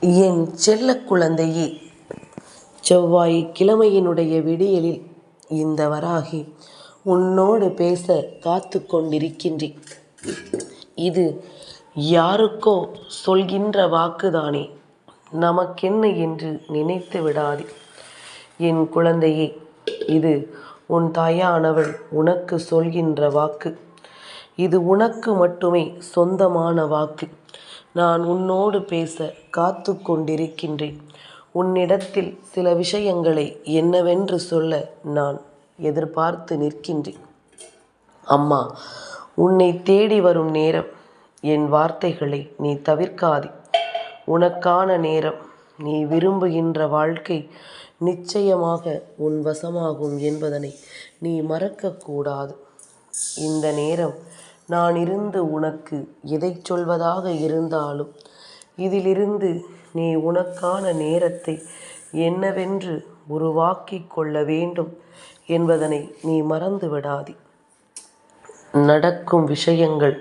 என் செல்ல குழந்தையே செவ்வாய் கிழமையினுடைய விடியலில் இந்த வராகி உன்னோடு பேச காத்து கொண்டிருக்கின்றேன். இது யாருக்கோ சொல்கின்ற வாக்குதானே? நமக்கென்ன என்று நினைத்து விடாதே. என் குழந்தையே இது உன் தாயானவள் உனக்கு சொல்கின்ற வாக்கு. இது உனக்கு மட்டுமே சொந்தமான வாக்கு. நான் உன்னோடு பேச காத்து கொண்டிருக்கின்றேன். உன்னிடத்தில் சில விஷயங்களை என்னவென்று சொல்ல நான் எதிர்பார்த்து நிற்கின்றேன். அம்மா உன்னை தேடி வரும் நேரம் என் வார்த்தைகளை நீ தவிர்க்காதே. உனக்கான நேரம் நீ விரும்புகின்ற வாழ்க்கை நிச்சயமாக உன் வசமாகும் என்பதனை நீ மறக்கக்கூடாது. இந்த நேரம் நான் இருந்து உனக்கு எதை சொல்வதாக இருந்தாலும் இதிலிருந்து நீ உனக்கான நேரத்தை என்னவென்று உருவாக்கிக் கொள்ள வேண்டும் என்பதனை நீ மறந்து விடாதே நடக்கும் விஷயங்கள்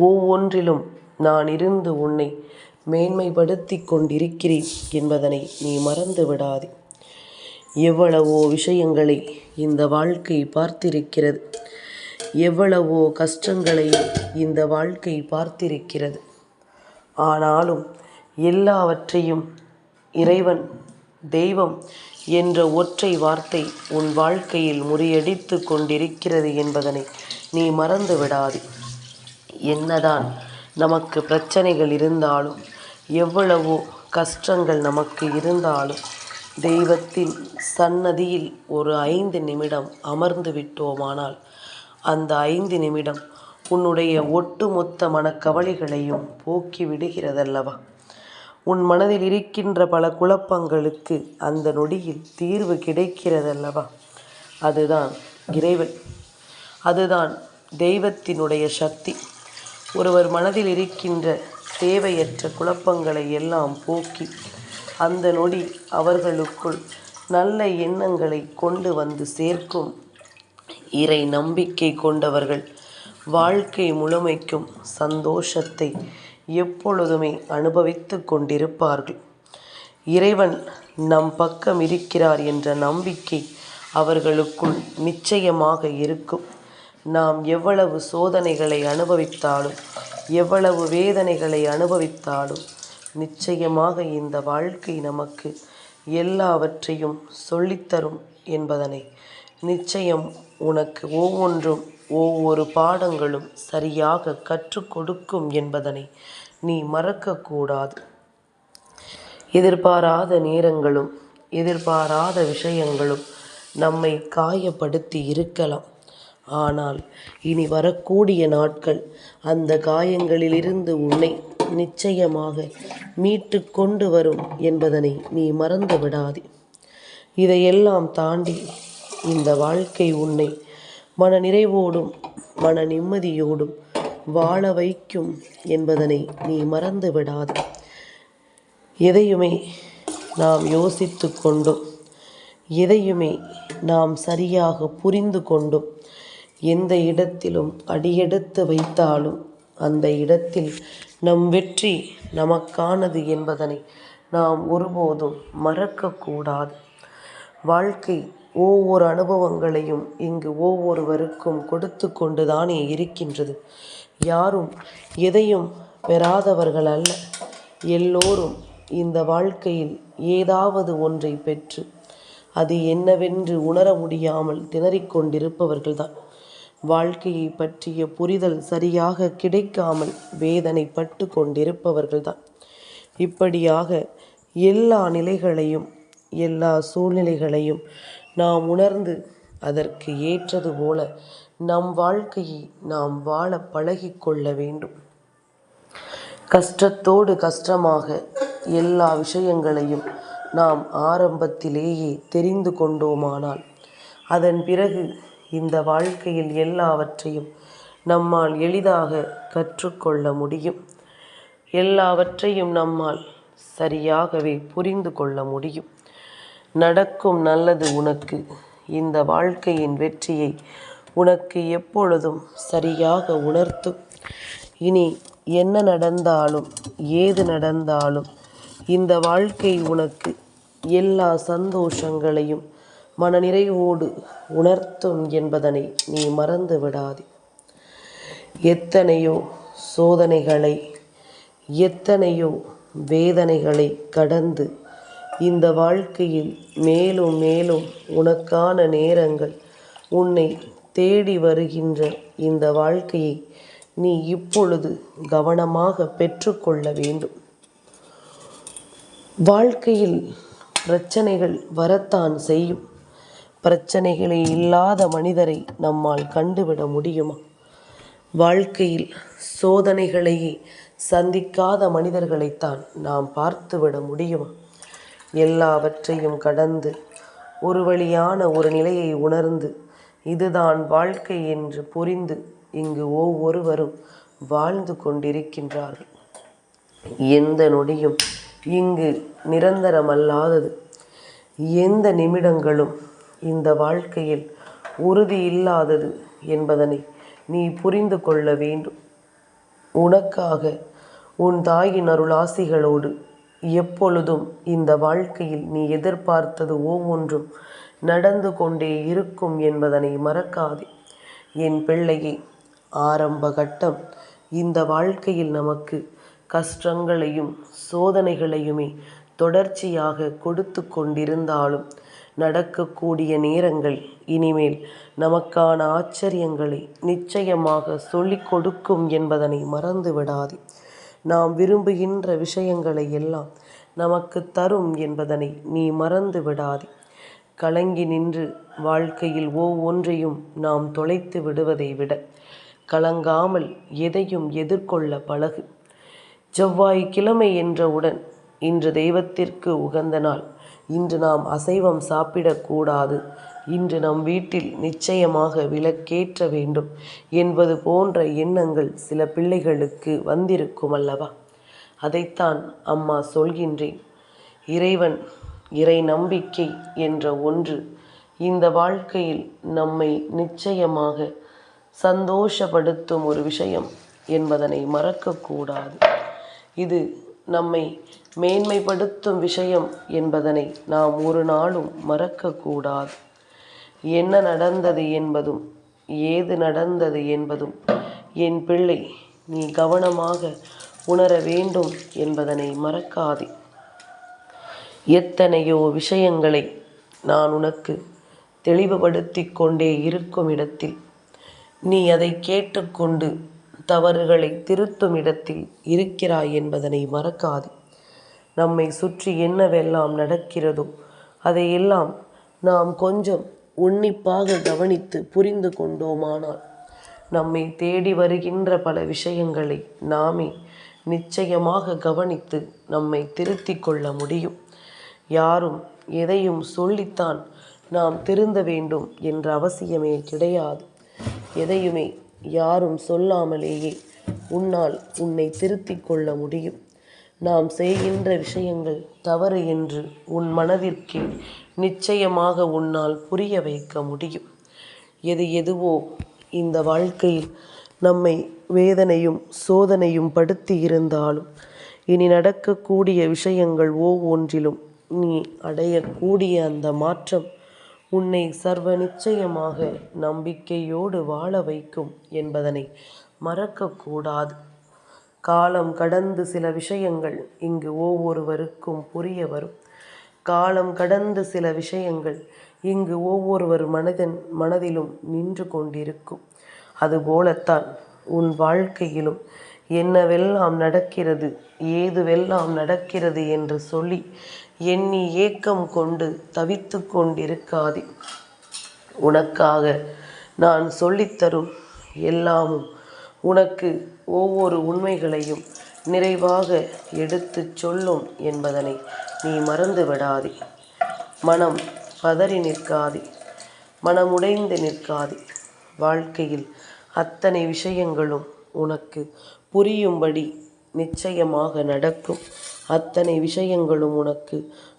ஒவ்வொன்றிலும் நான் இருந்து உன்னை மேன்மைப்படுத்தி கொண்டிருக்கிறேன் என்பதனை நீ மறந்து விடாதே எவ்வளவோ விஷயங்களை இந்த வாழ்க்கை பார்த்திருக்கிறது. எவ்வளவோ கஷ்டங்களை இந்த வாழ்க்கை பார்த்திருக்கிறது. ஆனாலும் எல்லாவற்றையும் இறைவன் தெய்வம் என்ற ஒற்றை வார்த்தை உன் வாழ்க்கையில் முறியடித்து கொண்டிருக்கிறது என்பதனை நீ மறந்து விடாது. என்னதான் நமக்கு பிரச்சனைகள் இருந்தாலும் எவ்வளவோ கஷ்டங்கள் நமக்கு இருந்தாலும் தெய்வத்தின் சன்னதியில் ஒரு ஐந்து நிமிடம் அமர்ந்து விட்டோமானால் அந்த ஐந்து நிமிடம் உன்னுடைய ஒட்டுமொத்த மனக்கவலைகளையும் போக்கி விடுகிறதல்லவா? உன் மனதில் இருக்கின்ற பல குழப்பங்களுக்கு அந்த நொடியில் தீர்வு கிடைக்கிறதல்லவா? அதுதான் இறைவன். அதுதான் தெய்வத்தினுடைய சக்தி. ஒருவர் மனதில் இருக்கின்ற தேவையற்ற குழப்பங்களை எல்லாம் போக்கி அந்த நொடி அவர்களுக்குள் நல்ல எண்ணங்களை கொண்டு வந்து சேர்க்கும் இறை நம்பிக்கை கொண்டவர்கள் வாழ்க்கை முழுமைக்கும் சந்தோஷத்தை எப்பொழுதுமே அனுபவித்து கொண்டிருப்பார்கள். இறைவன் நம் பக்கம் இருக்கிறார் என்ற நம்பிக்கை அவர்களுக்குள் நிச்சயமாக இருக்கும். நாம் எவ்வளவு சோதனைகளை அனுபவித்தாலும் எவ்வளவு வேதனைகளை அனுபவித்தாலும் நிச்சயமாக இந்த வாழ்க்கை நமக்கு எல்லாவற்றையும் சொல்லித்தரும் என்பதனை நிச்சயம் உனக்கு ஒவ்வொன்றும் ஒவ்வொரு பாடங்களும் சரியாக கற்றுக் கொடுக்கும் என்பதனை நீ மறக்கக்கூடாது. எதிர்பாராத நேரங்களும் எதிர்பாராத விஷயங்களும் நம்மை காயப்படுத்தி இருக்கலாம். ஆனால் இனி வரக்கூடிய நாட்கள் அந்த காயங்களிலிருந்து உன்னை நிச்சயமாக மீட்டு கொண்டு வரும் என்பதனை நீ மறந்து விடாதே இதையெல்லாம் தாண்டி இந்த வாழ்க்கை உன்னை மன நிறைவோடும் மன நிம்மதியோடும் வாழ வைக்கும் என்பதனை நீ மறந்து விடாது. எதையுமே நாம் யோசித்து கொண்டும் எதையுமே நாம் சரியாக புரிந்து கொண்டும் எந்த இடத்திலும் அடியெடுத்து வைத்தாலும் அந்த இடத்தில் நம் வெற்றி நமக்கானது என்பதனை நாம் ஒருபோதும் மறக்கக்கூடாது. வாழ்க்கை ஒவ்வொரு அனுபவங்களையும் இங்கு ஒவ்வொருவருக்கும் கொடுத்து கொண்டுதானே இருக்கின்றது. யாரும் எதையும் பெறாதவர்கள் அல்ல. எல்லோரும் இந்த வாழ்க்கையில் ஏதாவது ஒன்றை பெற்று அது என்னவென்று உணர முடியாமல் திணறிக் கொண்டிருப்பவர்கள்தான் வாழ்க்கையை பற்றிய புரிதல் சரியாக கிடைக்காமல் வேதனைப்பட்டு கொண்டிருப்பவர்கள்தான். இப்படியாக எல்லா நிலைகளையும் எல்லா சூழ்நிலைகளையும் நாம் உணர்ந்து அதற்கு ஏற்றது போல நம் வாழ்க்கையை நாம் வாழ பழகிக்கொள்ள வேண்டும். கஷ்டத்தோடு கஷ்டமாக எல்லா விஷயங்களையும் நாம் ஆரம்பத்திலேயே தெரிந்து கொண்டோமானால் அதன் பிறகு இந்த வாழ்க்கையில் எல்லாவற்றையும் நம்மால் எளிதாக கற்றுக்கொள்ள முடியும். எல்லாவற்றையும் நம்மால் சரியாகவே புரிந்து கொள்ள முடியும். நடக்கும் நல்லது உனக்கு. இந்த வாழ்க்கையின் வெற்றியை உனக்கு எப்பொழுதும் சரியாக உணர்த்தும். இனி என்ன நடந்தாலும் ஏது நடந்தாலும் இந்த வாழ்க்கை உனக்கு எல்லா சந்தோஷங்களையும் மனநிறைவோடு உணர்த்தும் என்பதனை நீ மறந்து விடாதே. எத்தனையோ சோதனைகளை எத்தனையோ வேதனைகளை கடந்து இந்த வாழ்க்கையில் மேலும் மேலும் உனக்கான நேரங்கள் உன்னை தேடி வருகின்ற இந்த வாழ்க்கையை நீ இப்பொழுது கவனமாக பெற்றுக்கொள்ள வேண்டும். வாழ்க்கையில் பிரச்சனைகள் வரத்தான் செய்யும். பிரச்சனைகளே இல்லாத மனிதரை நம்மால் கண்டுவிட முடியுமா? வாழ்க்கையில் சோதனைகளையே சந்திக்காத மனிதர்களைத்தான் நாம் பார்த்துவிட முடியுமா? எல்லாவற்றையும் கடந்து ஒரு வழியான ஒரு நிலையை உணர்ந்து இதுதான் வாழ்க்கை என்று புரிந்து இங்கு ஒவ்வொருவரும் வாழ்ந்து கொண்டிருக்கின்றார்கள். எந்த நொடியும் இங்கு நிரந்தரமல்லாதது. எந்த நிமிடங்களும் இந்த வாழ்க்கையில் உறுதி இல்லாதது என்பதனை நீ புரிந்து கொள்ள வேண்டும். உனக்காக உன் தாயின் அருளாசிகளோடு எப்பொழுதும் இந்த வாழ்க்கையில் நீ எதிர்பார்த்தது ஒவ்வொன்றும் நடந்து கொண்டே இருக்கும் என்பதனை மறக்காதே. என் பிள்ளையே ஆரம்ப கட்டம். இந்த வாழ்க்கையில் நமக்கு கஷ்டங்களையும் சோதனைகளையுமே தொடர்ச்சியாக கொடுத்து கொண்டிருந்தாலும் நடக்கக்கூடிய நேரங்கள் இனிமேல் நமக்கான ஆச்சரியங்களை நிச்சயமாக சொல்லிக் கொடுக்கும் என்பதனை மறந்து விடாதே நாம் விரும்புகின்ற விஷயங்களை எல்லாம் நமக்கு தரும் என்பதனை நீ மறந்து விடாதே. கலங்கி நின்று வாழ்க்கையில் ஒவ்வொன்றையும் நாம் தொலைத்து விடுவதை விட கலங்காமல் எதையும் எதிர்கொள்ள பழகு. செவ்வாய் கிழமை என்றவுடன் இன்று தெய்வத்திற்கு உகந்த நாள். இன்று நாம் அசைவம் சாப்பிடக்கூடாது. இன்று நம் வீட்டில் நிச்சயமாக விளக்கேற்ற வேண்டும் என்பது போன்ற எண்ணங்கள் சில பிள்ளைகளுக்கு வந்திருக்கும் அல்லவா? அதைத்தான் அம்மா சொல்கின்றேன். இறைவன் இறை நம்பிக்கை என்ற ஒன்று இந்த வாழ்க்கையில் நம்மை நிச்சயமாக சந்தோஷப்படுத்தும் ஒரு விஷயம் என்பதனை மறக்கக்கூடாது. இது நம்மை மேன்மைப்படுத்தும் விஷயம் என்பதனை நாம் ஒரு நாளும் மறக்கக்கூடாது. என்ன நடந்தது என்பதும் ஏது நடந்தது என்பதும் என் பிள்ளை நீ கவனமாக உணர வேண்டும் என்பதனை மறக்காதே. எத்தனையோ விஷயங்களை நான் உனக்கு தெளிவுபடுத்தி கொண்டே இருக்கும் இடத்தில் நீ அதை கேட்டுக்கொண்டு தவறுகளை திருத்தும் இடத்தில் இருக்கிறாய் என்பதனை மறக்காதே. நம்மை சுற்றி என்னவெல்லாம் நடக்கிறதோ அதையெல்லாம் நாம் கொஞ்சம் உன்னிப்பாக கவனித்து புரிந்து கொண்டோமானால் நம்மை தேடி வருகின்ற பல விஷயங்களை நாமே நிச்சயமாக கவனித்து நம்மை திருத்தி கொள்ள முடியும். யாரும் எதையும் சொல்லித்தான் நாம் திருந்த வேண்டும் என்ற அவசியமே கிடையாது. எதையுமே யாரும் சொல்லாமலேயே உன்னால் உன்னை திருத்திக் கொள்ள முடியும். நாம் செய்கின்ற விஷயங்கள் தவறு என்று உன் மனதிற்கே நிச்சயமாக உன்னால் புரிய வைக்க முடியும். எது எதுவோ இந்த வாழ்க்கையில் நம்மை வேதனையும் சோதனையும் படுத்தி இருந்தாலும் இனி நடக்கக்கூடிய விஷயங்கள் ஒவ்வொன்றிலும் நீ அடையக்கூடிய அந்த மாற்றம் உன்னை சர்வ நிச்சயமாக நம்பிக்கையோடு வாழ வைக்கும் என்பதனை மறக்கக்கூடாது. காலம் கடந்து சில விஷயங்கள் இங்கு ஒவ்வொருவருக்கும் புரிய வரும். காலம் கடந்து சில விஷயங்கள் இங்கு ஒவ்வொருவர் மனதன் மனதிலும் நின்று கொண்டிருக்கும். அதுபோலத்தான் உன் வாழ்க்கையிலும் என்னவெல்லாம் நடக்கிறது ஏதுவெல்லாம் நடக்கிறது என்று சொல்லி எண்ணி ஏக்கம் கொண்டு தவித்து கொண்டிருக்காதே. உனக்காக நான் சொல்லித்தரும் எல்லாமும் உனக்கு ஒவ்வொரு உண்மைகளையும் நிறைவாக எடுத்துச் சொல்லும் என்பதனை நீ மறந்து விடாதே மனம் பதறி நிற்காதே. மனமுடைந்து நிற்காதே. வாழ்க்கையில் அத்தனை விஷயங்களும் உனக்கு புரியும்படி நிச்சயமாக நடக்கும். அத்தனை விஷயங்களும் உனக்கு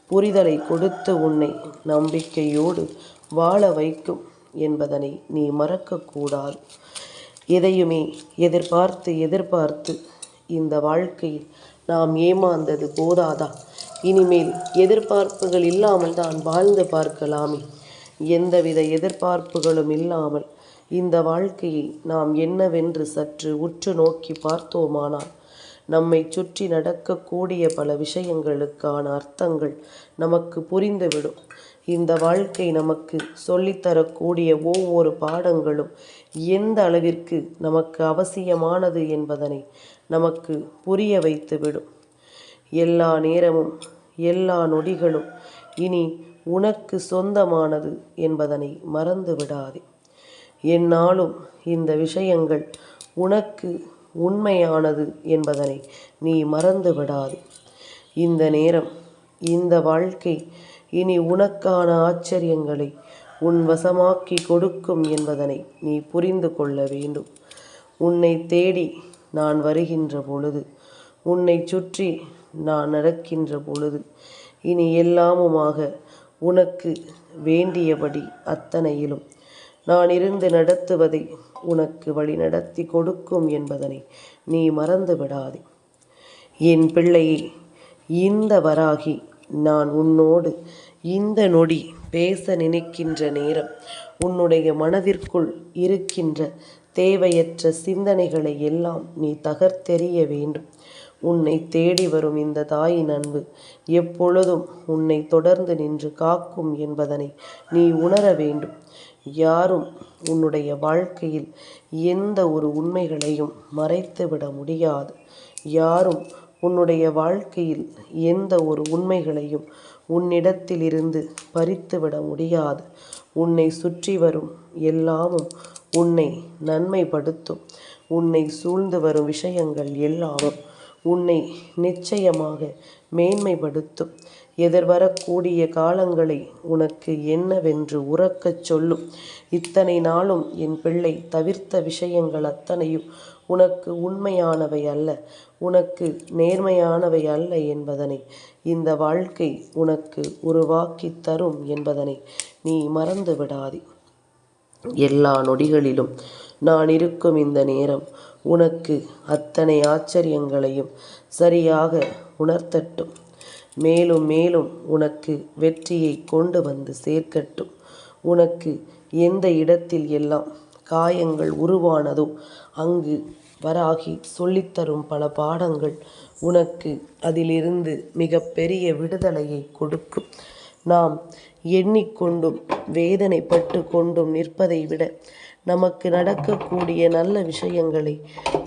புரிதலை கொடுத்து உன்னை நம்பிக்கையோடு வாழ வைக்கும் என்பதனை நீ மறக்கக்கூடாது. எதையுமே எதிர்பார்த்து எதிர்பார்த்து இந்த வாழ்க்கையில் நாம் ஏமாந்தது போதாதா? இனிமேல் எதிர்பார்ப்புகள் இல்லாமல் தான் வாழ்ந்து பார்க்கலாமே. எந்தவித எதிர்பார்ப்புகளும் இல்லாமல் இந்த வாழ்க்கையை நாம் என்னவென்று சற்று உற்று நோக்கி பார்த்தோமானால் நம்மை சுற்றி நடக்கக்கூடிய பல விஷயங்களுக்கான அர்த்தங்கள் நமக்கு புரிந்துவிடும். இந்த வாழ்க்கை நமக்கு சொல்லித்தரக்கூடிய ஒவ்வொரு பாடங்களும் எந்த அளவிற்கு நமக்கு அவசியமானது என்பதனை நமக்கு புரிய வைத்துவிடும். எல்லா நேரமும் எல்லா நொடிகளும் இனி உனக்கு சொந்தமானது என்பதனை மறந்து விடாதே என்னாலும் இந்த விஷயங்கள் உனக்கு உண்மையானது என்பதனை நீ மறந்து விடாதே இந்த நேரம் இந்த வாழ்க்கை இனி உனக்கான ஆச்சரியங்களை உன் வசமாக்கி கொடுக்கும் என்பதனை நீ புரிந்து கொள்ள வேண்டும். உன்னை தேடி நான் வருகின்ற பொழுது உன்னை சுற்றி நான் நடக்கின்ற பொழுது இனி எல்லாமுமாக உனக்கு வேண்டியபடி அத்தனையிலும் நான் இருந்து நடத்துவதை உனக்கு வழி நடத்தி கொடுக்கும் என்பதனை நீ மறந்து விடாதே. என் பிள்ளையை இந்த வராகி நான் உன்னோடு இந்த நொடி பேச நினைக்கின்ற நேரம் உன்னுடைய மனதிற்குள் இருக்கின்ற தேவையற்ற சிந்தனைகளை எல்லாம் நீ தகர்த்தெறிய வேண்டும். உன்னை தேடி வரும் இந்த தாயின் அன்பு எப்பொழுதும் உன்னை தொடர்ந்து நின்று காக்கும் என்பதனை நீ உணர வேண்டும். யாரும் உன்னுடைய வாழ்க்கையில் எந்த ஒரு உண்மைகளையும் மறைத்துவிட முடியாது. யாரும் உன்னுடைய வாழ்க்கையில் எந்த ஒரு உண்மைகளையும் உன்னிடத்திலிருந்து பறித்துவிட முடியாது. உன்னை சுற்றி வரும் எல்லாமும் உன்னை நன்மைப்படுத்தும். உன்னை சூழ்ந்து வரும் விஷயங்கள் எல்லாமும் உன்னை நிச்சயமாக மேன்மைப்படுத்தும். எதிர்வரக்கூடிய காலங்களை உனக்கு என்னவென்று உறக்கச் சொல்லும். இத்தனை நாளும் என் பிள்ளை தவிர்த்த விஷயங்கள் அத்தனையும் உனக்கு உண்மையானவை அல்ல உனக்கு நேர்மையானவை அல்ல என்பதனை. இந்த வாழ்க்கை உனக்கு உருவாக்கி தரும் என்பதனை நீ மறந்து விடாதே. எல்லா நொடிகளிலும் நான் இருக்கும் இந்த நேரம் உனக்கு அத்தனை ஆச்சரியங்களையும் சரியாக உணர்த்தட்டும். மேலும் மேலும் உனக்கு வெற்றியை கொண்டு வந்து சேர்க்கட்டும். உனக்கு எந்த இடத்தில் எல்லாம் காயங்கள் உருவானதோ அங்கு வராகி சொல்லித்தரும் பல பாடங்கள் உனக்கு அதிலிருந்து மிக பெரிய விடுதலையை கொடுக்கும். நாம் எண்ணிக்கொண்டும் வேதனைப்பட்டு கொண்டும் நிற்பதை விட நமக்கு நடக்கக்கூடிய நல்ல விஷயங்களை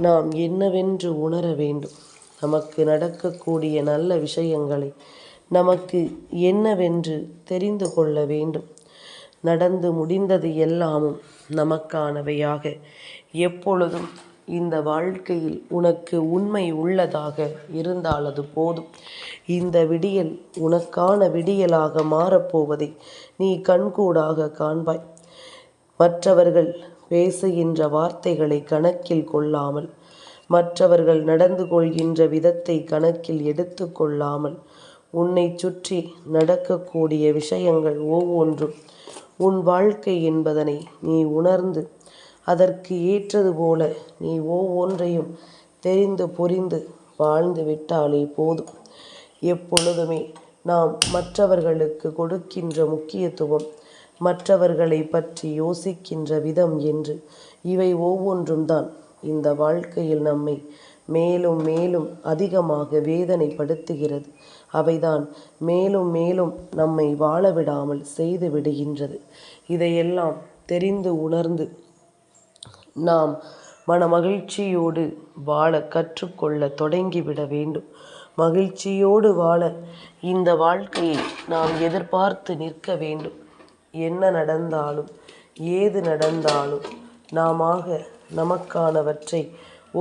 நாம் என்னவென்று உணர வேண்டும். நமக்கு நடக்கக்கூடிய நல்ல விஷயங்களை நமக்கு என்னவென்று தெரிந்து கொள்ள வேண்டும். நடந்து முடிந்தது எல்லாமும் நமக்கானவையாக. எப்பொழுதும் இந்த வாழ்க்கையில் உனக்கு உண்மை உள்ளதாக இருந்தால் அது போதும். இந்த விடியல் உனக்கான விடியலாக மாறப்போவதை நீ கண்கூடாக காண்பாய். மற்றவர்கள் பேசுகின்ற வார்த்தைகளை கணக்கில் கொள்ளாமல் மற்றவர்கள் நடந்து கொள்கின்ற விதத்தை கணக்கில் எடுத்து கொள்ளாமல் உன்னை சுற்றி நடக்கக்கூடிய விஷயங்கள் ஒவ்வொன்றும் உன் வாழ்க்கை என்பதனை நீ உணர்ந்து அதற்கு ஏற்றது போல நீ ஒவ்வொன்றையும் தெரிந்து புரிந்து வாழ்ந்து விட்டாலே போதும். எப்பொழுதுமே நாம் மற்றவர்களுக்கு கொடுக்கின்ற முக்கியத்துவம் மற்றவர்களை பற்றி யோசிக்கின்ற விதம் என்று இவை ஒவ்வொன்றும் தான். இந்த வாழ்க்கையில் நம்மை மேலும் மேலும் அதிகமாக வேதனைப்படுத்துகிறது. அவைதான் மேலும் மேலும் நம்மை வாழ விடாமல் செய்து விடுகின்றது. இதையெல்லாம் தெரிந்து உணர்ந்து நாம் மன மகிழ்ச்சியோடு வாழ கற்றுக்கொள்ள தொடங்கிவிட வேண்டும். மகிழ்ச்சியோடு வாழ இந்த வாழ்க்கையை நாம் எதிர்பார்த்து நிற்க வேண்டும். என்ன நடந்தாலும் ஏது நடந்தாலும் நாமாக நமக்கானவற்றை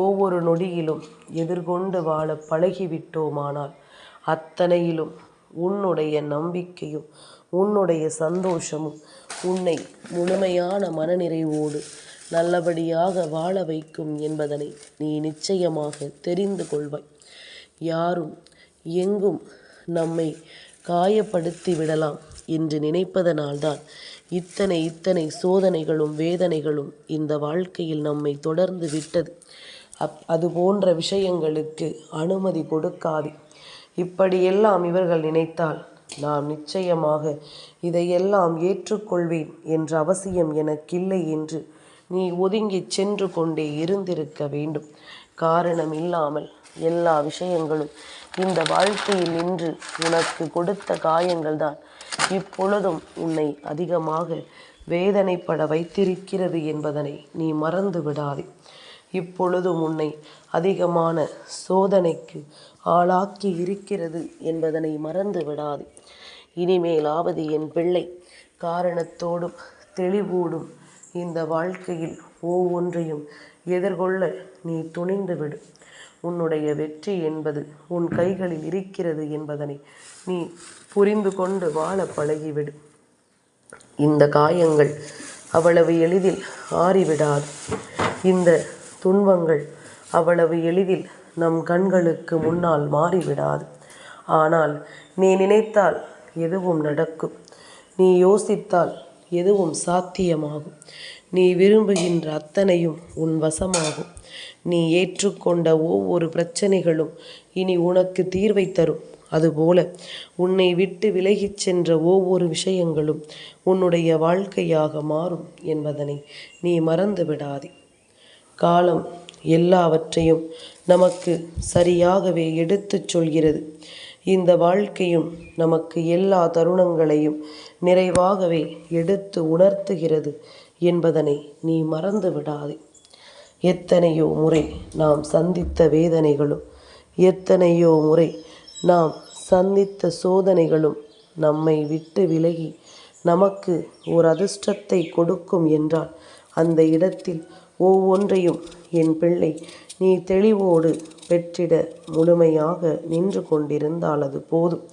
ஒவ்வொரு நொடியிலும் எதிர்கொண்டு வாழ பழகிவிட்டோமானால் அத்தனையிலும் உன்னுடைய நம்பிக்கையும் உன்னுடைய சந்தோஷமும் உன்னை முழுமையான மனநிறைவோடு நல்லபடியாக வாழ வைக்கும் என்பதனை நீ நிச்சயமாக தெரிந்து கொள்வாய். யாரும் எங்கும் நம்மை காயப்படுத்தி விடலாம் என்று நினைப்பதனால்தான் இத்தனை இத்தனை சோதனைகளும் வேதனைகளும் இந்த வாழ்க்கையில் நம்மை தொடர்ந்து விட்டது. அப் அது போன்ற விஷயங்களுக்கு அனுமதி கொடுக்காதே. இப்படியெல்லாம் இவர்கள் நினைத்தால் நான் நிச்சயமாக இதையெல்லாம் ஏற்றுக்கொள்வேன் என்ற அவசியம் எனக்கில்லை என்று நீ ஒதுங்கிச் சென்று கொண்டே இருந்திருக்க வேண்டும். காரணம் இல்லாமல் எல்லா விஷயங்களும் இந்த வாழ்க்கையில் நின்று உனக்கு கொடுத்த காயங்கள்தான் இப்பொழுதும் உன்னை அதிகமாக வேதனைப்பட வைத்திருக்கிறது என்பதனை நீ மறந்து விடாதே இப்பொழுதும் உன்னை அதிகமான சோதனைக்கு ஆளாக்கி இருக்கிறது என்பதனை மறந்து விடாது. இனிமேலாவது என் பிள்ளை காரணத்தோடும் தெளிவோடும் இந்த வாழ்க்கையில் ஒவ்வொன்றையும் எதிர்கொள்ள நீ துணிந்து விடு. உன்னுடைய வெற்றி என்பது உன் கைகளில் இருக்கிறது என்பதனை நீ புரிந்து கொண்டு வாழ பழகிவிடு. இந்த காயங்கள் அவ்வளவு எளிதில் ஆறிவிடாது. இந்த துன்பங்கள் அவ்வளவு எளிதில் நம் கண்களுக்கு முன்னால் மாறிவிடாது. ஆனால் நீ நினைத்தால் எதுவும் நடக்கும். நீ யோசித்தால் எதுவும் சாத்தியமாகும். நீ விரும்புகின்ற அத்தனையும் உன் வசமாகும். நீ ஏற்றுக்கொண்ட ஒவ்வொரு பிரச்சனைகளும் இனி உனக்கு தீர்வை தரும். அதுபோல உன்னை விட்டு விலகிச் சென்ற ஒவ்வொரு விஷயங்களும் உன்னுடைய வாழ்க்கையாக மாறும் என்பதனை நீ மறந்து விடாதே காலம் எல்லாவற்றையும் நமக்கு சரியாகவே எடுத்துச் சொல்கிறது. இந்த வாழ்க்கையும் நமக்கு எல்லா தருணங்களையும் நிறைவாகவே எடுத்து உணர்த்துகிறது என்பதனை நீ மறந்து விடாதே எத்தனையோ முறை நாம் சந்தித்த வேதனைகளும் எத்தனையோ முறை நாம் சந்தித்த சோதனைகளும் நம்மை விட்டு விலகி நமக்கு ஒரு அதிர்ஷ்டத்தை கொடுக்கும் என்றால் அந்த இடத்தில் ஒவ்வொன்றையும் என் பிள்ளை நீ தெளிவோடு பெற்றிட முழுமையாக நின்று கொண்டிருந்தால் அது போதும்.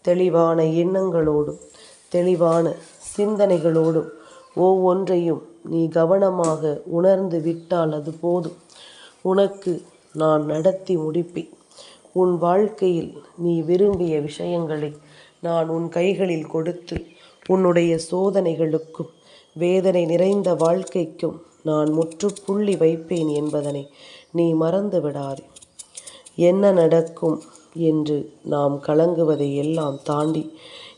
தெளிவான எண்ணங்களோடும் தெளிவான சிந்தனைகளோடும் ஒவ்வொன்றையும் நீ கவனமாக உணர்ந்து விட்டால் அது போதும். உனக்கு நான் நடத்தி முடிப்பேன். உன் வாழ்க்கையில் நீ விரும்பிய விஷயங்களை நான் உன் கைகளில் கொடுத்து உன்னுடைய சோதனைகளுக்கும் வேதனை நிறைந்த வாழ்க்கைக்கும் நான் முற்றுப்புள்ளி வைப்பேன் என்பதனை நீ மறந்து விடாதே என்ன நடக்கும் என்று நாம் கலங்குவதை எல்லாம் தாண்டி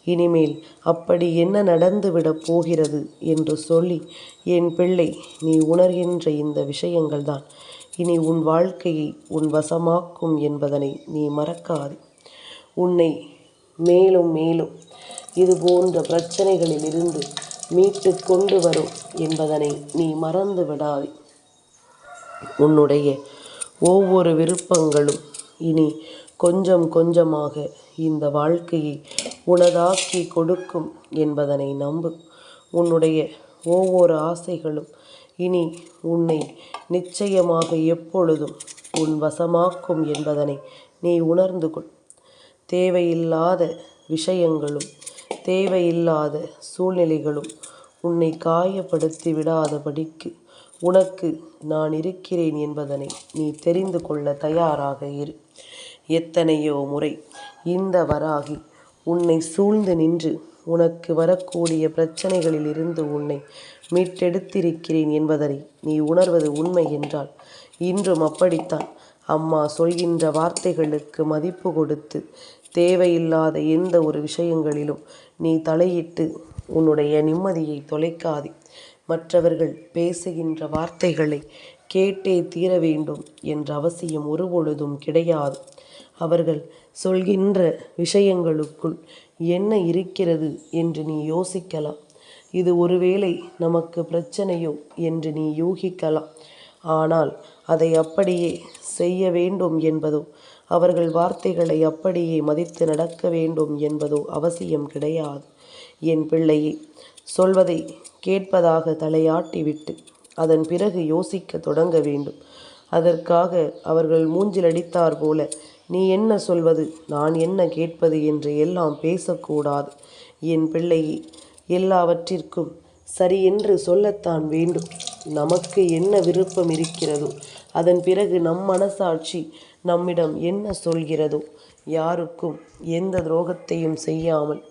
இனிமேல் அப்படி என்ன நடந்துவிடப் போகிறது என்று சொல்லி என் பிள்ளை நீ உணர்கின்ற இந்த விஷயங்கள்தான் இனி உன் வாழ்க்கையை உன் வசமாக்கும் என்பதனை நீ மறக்காது. உன்னை மேலும் மேலும் இது போன்ற பிரச்சனைகளிலிருந்து மீட்டு கொண்டு வரும் என்பதனை நீ மறந்து விடாய் உன்னுடைய ஒவ்வொரு விருப்பங்களும் இனி கொஞ்சம் கொஞ்சமாக இந்த வாழ்க்கையை உனதாக்கி கொடுக்கும் என்பதனை நம்பு. உன்னுடைய ஒவ்வொரு ஆசைகளும் இனி உன்னை நிச்சயமாக எப்பொழுதும் உன் வசமாக்கும் என்பதனை நீ உணர்ந்து கொள். தேவையில்லாத விஷயங்களும் தேவையில்லாத சூழ்நிலைகளும் உன்னை காயப்படுத்தி விடாதபடிக்கு உனக்கு நான் இருக்கிறேன் என்பதனை நீ தெரிந்து கொள்ள தயாராக இரு. எத்தனையோ முறை இந்த வராகி உன்னை சூழ்ந்து நின்று உனக்கு வரக்கூடிய பிரச்சனைகளிலிருந்து உன்னை மீட்டெடுத்திருக்கிறேன் என்பதனை நீ உணர்வது உண்மை என்றால் இன்றும் அப்படித்தான். அம்மா சொல்கின்ற வார்த்தைகளுக்கு மதிப்பு கொடுத்து தேவையில்லாத எந்த ஒரு விஷயங்களிலும் நீ தலையிட்டு உன்னுடைய நிம்மதியை தொலைக்காதே. மற்றவர்கள் பேசுகின்ற வார்த்தைகளை கேட்டே தீர வேண்டும் என்ற அவசியம் ஒருபொழுதும் கிடையாது. அவர்கள் சொல்கின்ற விஷயங்களுக்குள் என்ன இருக்கிறது என்று நீ யோசிக்கலாம். இது ஒருவேளை நமக்கு பிரச்சனையோ என்று நீ யூகிக்கலாம். ஆனால் அதை அப்படியே செய்ய வேண்டும் என்பதோ அவர்கள் வார்த்தைகளை அப்படியே மதித்து நடக்க வேண்டும் என்பதோ அவசியம் கிடையாது. என் பிள்ளையே சொல்வதை கேட்பதாக தலையாட்டிவிட்டு அதன் பிறகு யோசிக்க தொடங்க வேண்டும். அதற்காக அவர்கள் மூஞ்சில் அடித்தார் போல நீ என்ன சொல்வது? நான் என்ன கேட்பது என்று எல்லாம் பேசக்கூடாது. என் பிள்ளையே எல்லாவற்றிற்கும் சரியென்று சொல்லத்தான் வேண்டும். நமக்கு என்ன விருப்பம் இருக்கிறதோ அதன் பிறகு நம் மனசாட்சி நம்மிடம் என்ன சொல்கிறதோ யாருக்கும் எந்த துரோகத்தையும் செய்யாமல்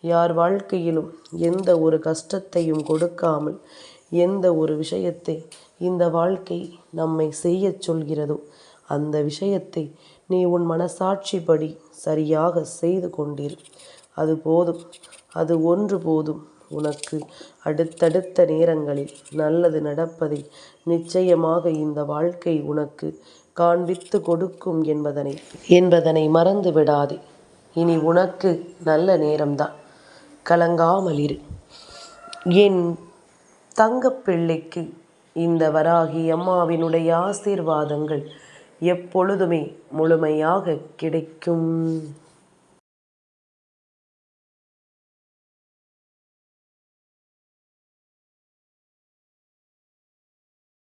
யார் வாழ்க்கையிலும் எந்த ஒரு கஷ்டத்தையும் கொடுக்காமல் எந்த ஒரு விஷயத்தை இந்த வாழ்க்கை நம்மை செய்யச் சொல்கிறதோ அந்த விஷயத்தை நீ உன் மனசாட்சிப்படி சரியாக செய்து கொண்டீர். அது போதும் அது ஒன்று போதும். உனக்கு அடுத்தடுத்த நேரங்களில் நல்லது நடப்பதை நிச்சயமாக இந்த வாழ்க்கை உனக்கு காண்பித்து கொடுக்கும் என்பதனை என்பதனை மறந்து விடாதே. இனி உனக்கு நல்ல நேரம்தான். கலங்காமல் இரு. என் தங்கப்பிள்ளைக்கு இந்த வராகி அம்மாவினுடைய ஆசீர்வாதங்கள் எப்பொழுதுமே முழுமையாக கிடைக்கும்.